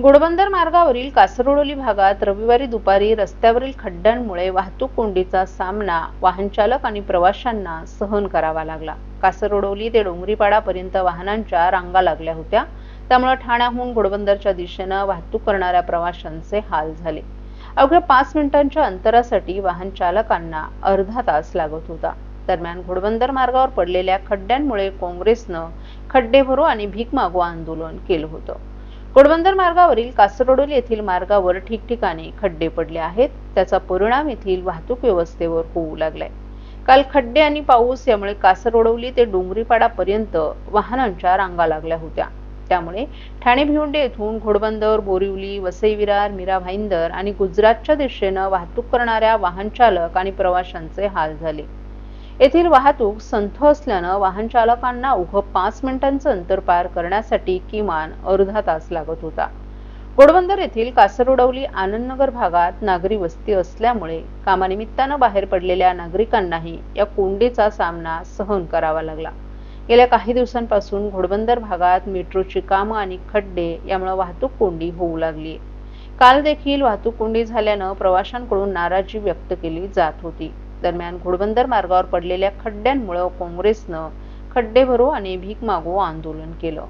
घोडबंदर मार्गावरील कासरोडोली भागात रविवारी दुपारी रस्त्यावरील खड्ड्यांमुळे वाहतूक कोंडीचा सामना वाहनचालक आणि प्रवाशांना सहन करावा लागला. कासरोडोली ते डोंगरीपाडापर्यंत वाहनांच्या रांगा लागल्या होत्या. त्यामुळे ठाण्याहून घोडबंदरच्या दिशेनं वाहतूक करणाऱ्या प्रवाशांचे हाल झाले. अवघ्या पाच मिनिटांच्या अंतरासाठी वाहन चालकांना अर्धा तास लागत होता. दरम्यान घोडबंदर मार्गावर पडलेल्या खड्ड्यांमुळे काँग्रेसनं खड्डे भरो आणि भीक मागो आंदोलन केलं होतं. घोडबंदर मार्गावरील कासरडोल येथील मार्गावर ठिकठिकाणी खड्डे पडले आहेत. त्याचा परिणाम येथील वाहतूक व्यवस्थेवर होऊ लागलाय. काल खड्डे आणि पाऊस यामुळे कासरडोली ते डोंगरीपाडापर्यंत वाहनांच्या रांगा लागल्या होत्या. त्यामुळे ठाणे भिवंडे येथून घोडबंदर बोरिवली वसई विरार मीरा भाईंदर आणि गुजरातच्या दिशेनं वाहतूक करणाऱ्या वाहन चालक आणि प्रवाशांचे हाल झाले. येथील वाहतूक संथ असल्यानं वाहन चालकांना उभं पाच मिनिटांचं अंतर पार करण्यासाठी किमान अर्धा तास लागत होता. घोडबंदर येथील कासरोडवली आनंदनगर भागात नागरी वस्ती असल्यामुळे कामानिमित्तानं बाहेर पडलेल्या नागरिकांनाही या कोंडीचा सामना सहन करावा लागला. गेल्या काही दिवसांपासून घोडबंदर भागात मेट्रोची कामं आणि खड्डे यामुळे वाहतूक कोंडी होऊ लागली. काल देखील वाहतूक कोंडी झाल्यानं प्रवाशांकडून नाराजी व्यक्त केली जात होती. दरम्यान घोडबंदर मार्गावर पडलेल्या खड्ड्यांमुळे काँग्रेसनं खड्डे भरो आणि भीक मागो आंदोलन केलं.